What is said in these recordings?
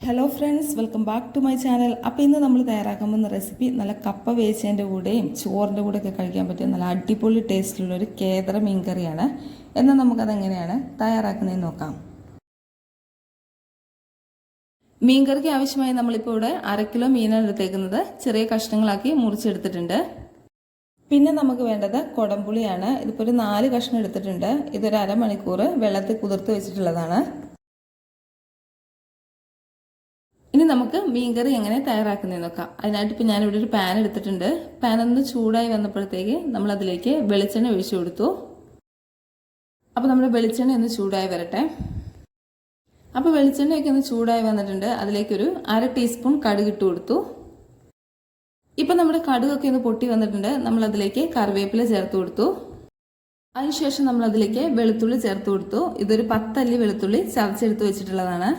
Hello friends welcome back to my channel അപ്പോൾ ഇന്ന് നമ്മൾ തയ്യാറാക്കാൻ പോകുന്ന റെസിപ്പി നല്ല കപ്പ വേച്ചതിന്റെ കൂടെയും ചോറിന്റെ കൂടെയൊക്കെ കഴിക്കാൻ പറ്റിയ നല്ല അടിപൊളി ടേസ്റ്റിലുള്ള ഒരു കേതറ മീൻ കറിയാണ്. എന്നാൽ നമുക്കത് എങ്ങനെയാണ് തയ്യാറാക്കുന്നതെന്ന് നോക്കാം. മീൻ കറിക്ക് ആവശ്യമായി നമ്മളിപ്പോൾ ഇവിടെ അര കിലോ മീനാണ് എടുത്തേക്കുന്നത്. ചെറിയ കഷ്ണങ്ങളാക്കി മുറിച്ചെടുത്തിട്ടുണ്ട്. പിന്നെ നമുക്ക് വേണ്ടത് കൊടംപുളിയാണ്. ഇതിപ്പോൾ ഒരു നാല് കഷ്ണം എടുത്തിട്ടുണ്ട്. ഇതൊരു അരമണിക്കൂർ വെള്ളത്തിൽ കുതിർത്ത് വെച്ചിട്ടുള്ളതാണ്. നമുക്ക് മീൻകറി എങ്ങനെ തയ്യാറാക്കുന്നതെന്ന് നോക്കാം. അതിനായിട്ട് ഇപ്പം ഞാനിവിടെ ഒരു പാൻ എടുത്തിട്ടുണ്ട്. പാൻ ഒന്ന് ചൂടായി വന്നപ്പോഴത്തേക്ക് നമ്മൾ അതിലേക്ക് വെളിച്ചെണ്ണ ഒഴിച്ചു കൊടുത്തു. അപ്പോൾ നമ്മുടെ വെളിച്ചെണ്ണ ഒന്ന് ചൂടായി വരട്ടെ. അപ്പോൾ വെളിച്ചെണ്ണയൊക്കെ ഒന്ന് ചൂടായി വന്നിട്ടുണ്ട്. അതിലേക്കൊരു അര ടീസ്പൂൺ കടുക് ഇട്ട് കൊടുത്തു. ഇപ്പം നമ്മുടെ കടുകൊക്കെ ഒന്ന് പൊട്ടി വന്നിട്ടുണ്ട്. നമ്മൾ അതിലേക്ക് കറിവേപ്പില ചേർത്ത് കൊടുത്തു. അതിനുശേഷം നമ്മൾ അതിലേക്ക് വെളുത്തുള്ളി ചേർത്ത് കൊടുത്തു. ഇതൊരു പത്തല്ലി വെളുത്തുള്ളി ചതച്ചെടുത്ത് വെച്ചിട്ടുള്ളതാണ്.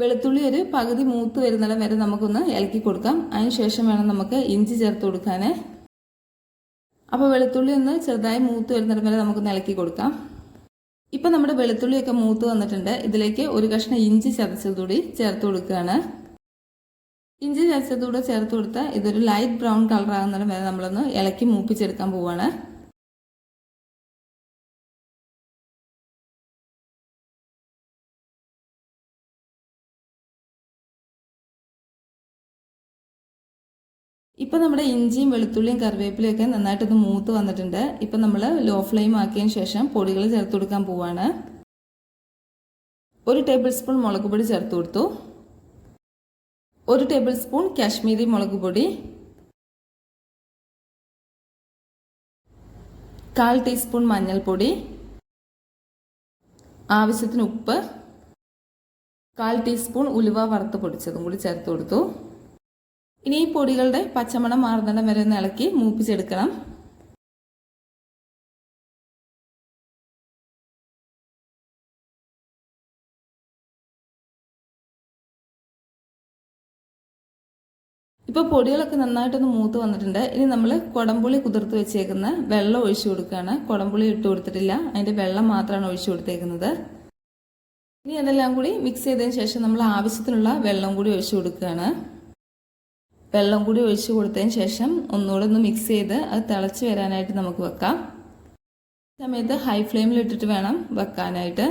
വെളുത്തുള്ളി ഒരു പകുതി മൂത്ത് വരുന്നിടം വരെ നമുക്കൊന്ന് ഇളക്കി കൊടുക്കാം. അതിനുശേഷം വേണം നമുക്ക് ഇഞ്ചി ചേർത്ത് കൊടുക്കാൻ അപ്പോൾ വെളുത്തുള്ളി ഒന്ന് ചെറുതായി മൂത്ത് വരുന്നിടം വരെ നമുക്കൊന്ന് ഇളക്കി കൊടുക്കാം. ഇപ്പം നമ്മുടെ വെളുത്തുള്ളിയൊക്കെ മൂത്ത് വന്നിട്ടുണ്ട്. ഇതിലേക്ക് ഒരു കഷ്ണം ഇഞ്ചി ചതച്ചതുകൂടി ചേർത്ത് കൊടുക്കുകയാണ്. ഇഞ്ചി ചതച്ചതുകൂടെ ചേർത്ത് കൊടുത്താൽ ഇതൊരു ലൈറ്റ് ബ്രൗൺ കളറാകുന്നിടം വരെ നമ്മളൊന്ന് ഇളക്കി മൂപ്പിച്ചെടുക്കാൻ പോവുകയാണ് ഇപ്പം നമ്മുടെ ഇഞ്ചിയും വെളുത്തുള്ളിയും കറിവേപ്പിലയും ഒക്കെ നന്നായിട്ടൊന്ന് മൂത്ത് വന്നിട്ടുണ്ട്. ഇപ്പം നമ്മൾ ലോ ഫ്ലെയിം ആക്കിയതിന് ശേഷം പൊടികൾ ചേർത്ത് കൊടുക്കാൻ പോവാണ്. ഒരു ടേബിൾ സ്പൂൺ മുളക് പൊടി ചേർത്ത് കൊടുത്തു. ഒരു ടേബിൾ സ്പൂൺ കാശ്മീരി മുളക് പൊടി. കാൽ ടീസ്പൂൺ മഞ്ഞൾപ്പൊടി. ആവശ്യത്തിന് ഉപ്പ്. കാൽ ടീസ്പൂൺ ഉലുവ വറുത്ത് പൊടിച്ചതും കൂടി ചേർത്ത് കൊടുത്തു. ഇനി ഈ പൊടികളുടെ പച്ചമണം മാറുന്നിടം വരെ ഒന്ന് ഇളക്കി മൂപ്പിച്ചെടുക്കണം. ഇപ്പോൾ പൊടികളൊക്കെ നന്നായിട്ടൊന്ന് മൂത്ത് വന്നിട്ടുണ്ട്. ഇനി നമ്മൾ കുടംപുളി കുതിർത്ത് വെച്ചേക്കുന്ന വെള്ളം ഒഴിച്ചു കൊടുക്കുകയാണ്. കുടംപുളി ഇട്ട് കൊടുത്തിട്ടില്ല. അതിന്റെ വെള്ളം മാത്രമാണ് ഒഴിച്ചു കൊടുത്തേക്കുന്നത്. ഇനി അതെല്ലാം കൂടി മിക്സ് ചെയ്തതിന് ശേഷം നമ്മൾ ആവശ്യത്തിനുള്ള വെള്ളം കൂടി ഒഴിച്ചു കൊടുക്കുകയാണ്. വെള്ളം കൂടി ഒഴിച്ച് കൊടുത്തതിന് ശേഷം ഒന്നുകൂടെ ഒന്ന് മിക്സ് ചെയ്ത് അത് തിളച്ച് വരാനായിട്ട് നമുക്ക് വെക്കാം. സമയത്ത് ഹൈ ഫ്ലെയിമിൽ ഇട്ടിട്ട് വേണം വെക്കാനായിട്ട്.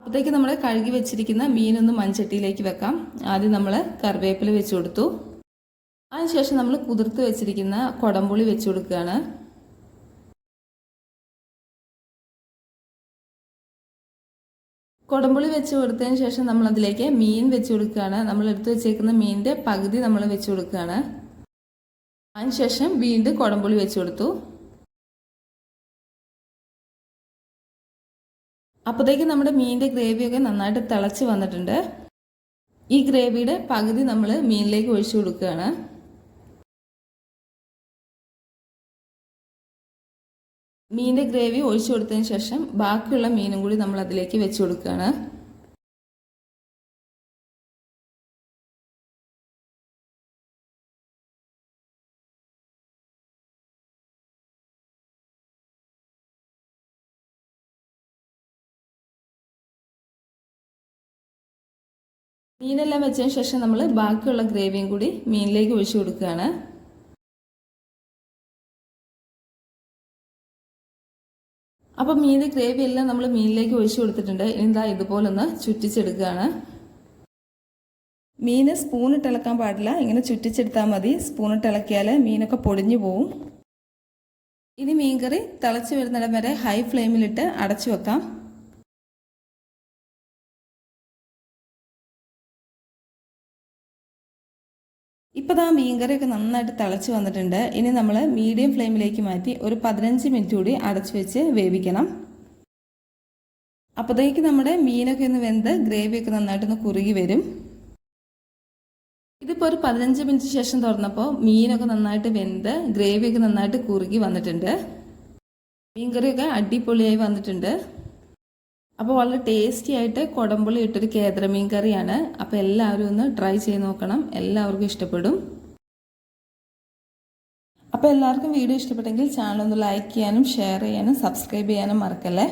അപ്പോഴത്തേക്ക് നമ്മൾ കഴുകി വെച്ചിരിക്കുന്ന മീനൊന്ന് മൺചട്ടിയിലേക്ക് വെക്കാം. ആദ്യം നമ്മൾ കറിവേപ്പില വെച്ച് കൊടുത്തു. അതിനുശേഷം നമ്മൾ കുതിർത്ത് വെച്ചിരിക്കുന്ന കുടംപുളി വെച്ച് കൊടുക്കുകയാണ്. കുടംപുളി വെച്ച് കൊടുത്തതിന് ശേഷം നമ്മൾ അതിലേക്ക് മീൻ വെച്ച് കൊടുക്കുകയാണ്. നമ്മൾ എടുത്തു വെച്ചേക്കുന്ന മീനിന്റെ പകുതി നമ്മൾ വെച്ച് കൊടുക്കുകയാണ്. അതിനുശേഷം വീണ്ടും കുടംപുളി വെച്ച് കൊടുത്തു. അപ്പോഴത്തേക്ക് നമ്മുടെ മീനിന്റെ ഗ്രേവിയൊക്കെ നന്നായിട്ട് തിളച്ച് വന്നിട്ടുണ്ട്. ഈ ഗ്രേവിയുടെ പകുതി നമ്മൾ മീനിലേക്ക് ഒഴിച്ചു കൊടുക്കുകയാണ്. മീനിന്റെ ഗ്രേവി ഒഴിച്ചു കൊടുത്തതിന് ശേഷം ബാക്കിയുള്ള മീനും കൂടി നമ്മൾ അതിലേക്ക് വെച്ച് കൊടുക്കുകയാണ്. മീനെല്ലാം വെച്ചതിന് ശേഷം നമ്മൾ ബാക്കിയുള്ള ഗ്രേവിയും കൂടി മീനിലേക്ക് ഒഴിച്ചു കൊടുക്കുകയാണ്. അപ്പോൾ മീൻ ഗ്രേവി എല്ലാം നമ്മൾ മീനിലേക്ക് ഒഴിച്ചു കൊടുത്തിട്ടുണ്ട്. ഇനി ഇതുപോലൊന്ന് ചുറ്റിച്ചെടുക്കുകയാണ്. മീന് സ്പൂണിട്ട് ഇളക്കാൻ പാടില്ല. ഇങ്ങനെ ചുറ്റിച്ചെടുത്താൽ മതി. സ്പൂണിട്ട് ഇളക്കിയാൽ മീനൊക്കെ പൊടിഞ്ഞു പോവും. ഇനി മീൻകറി തിളച്ച് വരുന്നിടം വരെ ഹൈ ഫ്ലെയിമിലിട്ട് അടച്ചു വെക്കാം. ഇപ്പോൾ ആ മീൻകറിയൊക്കെ നന്നായിട്ട് തിളച്ച് വന്നിട്ടുണ്ട്. ഇനി നമ്മൾ മീഡിയം ഫ്ലെയിമിലേക്ക് മാറ്റി ഒരു പതിനഞ്ച് മിനിറ്റ് കൂടി അടച്ചു വെച്ച് വേവിക്കണം. അപ്പോഴത്തേക്ക് നമ്മുടെ മീനൊക്കെ ഒന്ന് വെന്ത് ഗ്രേവിയൊക്കെ നന്നായിട്ടൊന്ന് കുറുകി വരും. ഇതിപ്പോൾ ഒരു പതിനഞ്ച് മിനിറ്റ് ശേഷം തുറന്നപ്പോൾ മീനൊക്കെ നന്നായിട്ട് വെന്ത് ഗ്രേവിയൊക്കെ നന്നായിട്ട് കുറുകി വന്നിട്ടുണ്ട്. മീൻകറിയൊക്കെ അടിപൊളിയായി വന്നിട്ടുണ്ട്. അപ്പോൾ വളരെ ടേസ്റ്റി ആയിട്ട് കുടംപുളി ഇട്ടൊരു കേന്ദ്രമീൻ കറിയാണ്. അപ്പോൾ എല്ലാവരും ഒന്ന് ട്രൈ ചെയ്ത് നോക്കണം. എല്ലാവർക്കും ഇഷ്ടപ്പെടും. അപ്പോൾ എല്ലാവർക്കും വീഡിയോ ഇഷ്ടപ്പെട്ടെങ്കിൽ ചാനൽ ഒന്ന് ലൈക്ക് ചെയ്യാനും ഷെയർ ചെയ്യാനും സബ്സ്ക്രൈബ് ചെയ്യാനും മറക്കല്ലേ?